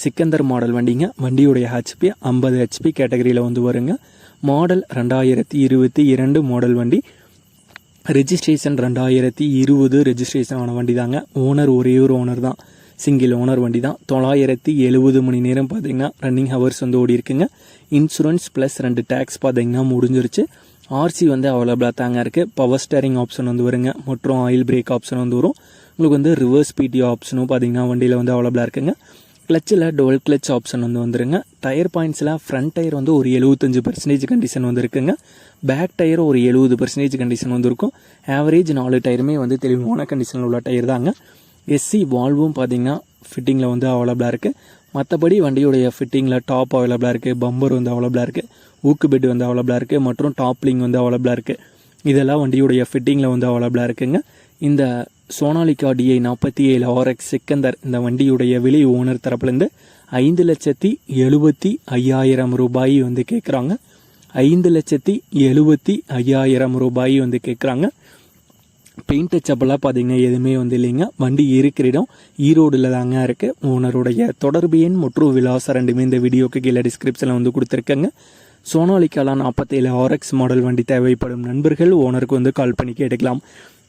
Sikandar model வண்டிங்க. வண்டியுடைய HP ஐம்பது ஹெச்பி கேட்டகரியில் வந்து வருங்க. மாடல் ரெண்டாயிரத்தி இருபத்தி இரண்டு மாடல் வண்டி. ரெஜிஸ்ட்ரேஷன் ரெண்டாயிரத்தி இருபது ரெஜிஸ்ட்ரேஷன் ஆன வண்டி தாங்க ஓனர் ஒரே ஒரு ஓனர் தான். சிங்கிள் ஓனர் வண்டி தான் தொள்ளாயிரத்தி எழுபது மணி நேரம் பார்த்தீங்கன்னா ரன்னிங் ஹவர்ஸ் வந்து ஓடி இருக்குங்க. இன்சூரன்ஸ் ப்ளஸ் ரெண்டு டேக்ஸ் பார்த்தீங்கன்னா முடிஞ்சிருச்சு. ஆர்சி வந்து அவைலபிளாக தாங்க இருக்குது பவர் ஸ்டேரிங் ஆப்ஷன் வந்து வருங்க. மற்றும் ஆயில் பிரேக் ஆப்ஷன் வந்து வரும். உங்களுக்கு வந்து ரிவர்ஸ் பிடி ஆப்ஷனும் பார்த்தீங்கன்னா வண்டியில் வந்து அவைலபிளாக இருக்குங்க. கிளச்சில் டுவெல் கிளச் ஆப்ஷன் வந்து வந்துருங்க. டயர் பாயிண்ட்ஸில் ஃப்ரண்ட் டயர் வந்து ஒரு எழுபத்தஞ்சு பர்சன்டேஜ் கண்டிஷன் வந்துருக்குங்க. பேக் டயர் ஒரு எழுபது பர்சன்டேஜ் கண்டிஷன் வந்திருக்கும். ஆவரேஜ் நாலு டயருமே வந்து தெளிவான கண்டிஷனில் உள்ள டயர் தாங்க. எஸ்சி வால்வும் பார்த்தீங்கன்னா ஃபிட்டிங்கில் வந்து அவைலபிளாக இருக்குது மற்றபடி வண்டியுடைய ஃபிட்டிங்கில் டாப் அவைலபிளாக இருக்குது பம்பர் வந்து அவைலபிளாக இருக்குது ஊக்கு பெட் வந்து அவைலபிளாக இருக்குது மற்றும் டாப்லிங் வந்து அவைலபிளாக இருக்குது இதெல்லாம் வண்டியுடைய ஃபிட்டிங்கில் வந்து அவைலபிளாக இருக்குங்க. இந்த சோனாலிகா டிஐ நாற்பத்தி ஏழு ஆர்எக்ஸ் சிக்கந்தர் இந்த வண்டியுடைய விலை ஓனர் தரப்புலேருந்து ஐந்து லட்சத்தி எழுபத்தி ஐயாயிரம் ரூபாய் வந்து கேட்குறாங்க. ஐந்து லட்சத்தி எழுபத்தி ஐயாயிரம் ரூபாய் வந்து கேட்குறாங்க. பெயிண்ட் டச்சப்பெல்லாம் பார்த்தீங்கன்னா எதுவுமே வந்து இல்லைங்க. வண்டி இருக்கிற இடம் ஈரோடில் தாங்க இருக்குது ஓனருடைய தொடர்பு எண் மற்றும் விலாசம் ரெண்டுமே இந்த வீடியோக்கு கீழே டிஸ்கிரிப்ஷனில் வந்து கொடுத்துருக்கேங்க. சோனாலிக்காலாம் நாற்பத்தேழு ஆர்எக்ஸ் மாடல் வண்டி தேவைப்படும் நண்பர்கள் ஓனருக்கு வந்து கால் பண்ணி கேட்டுக்கலாம்.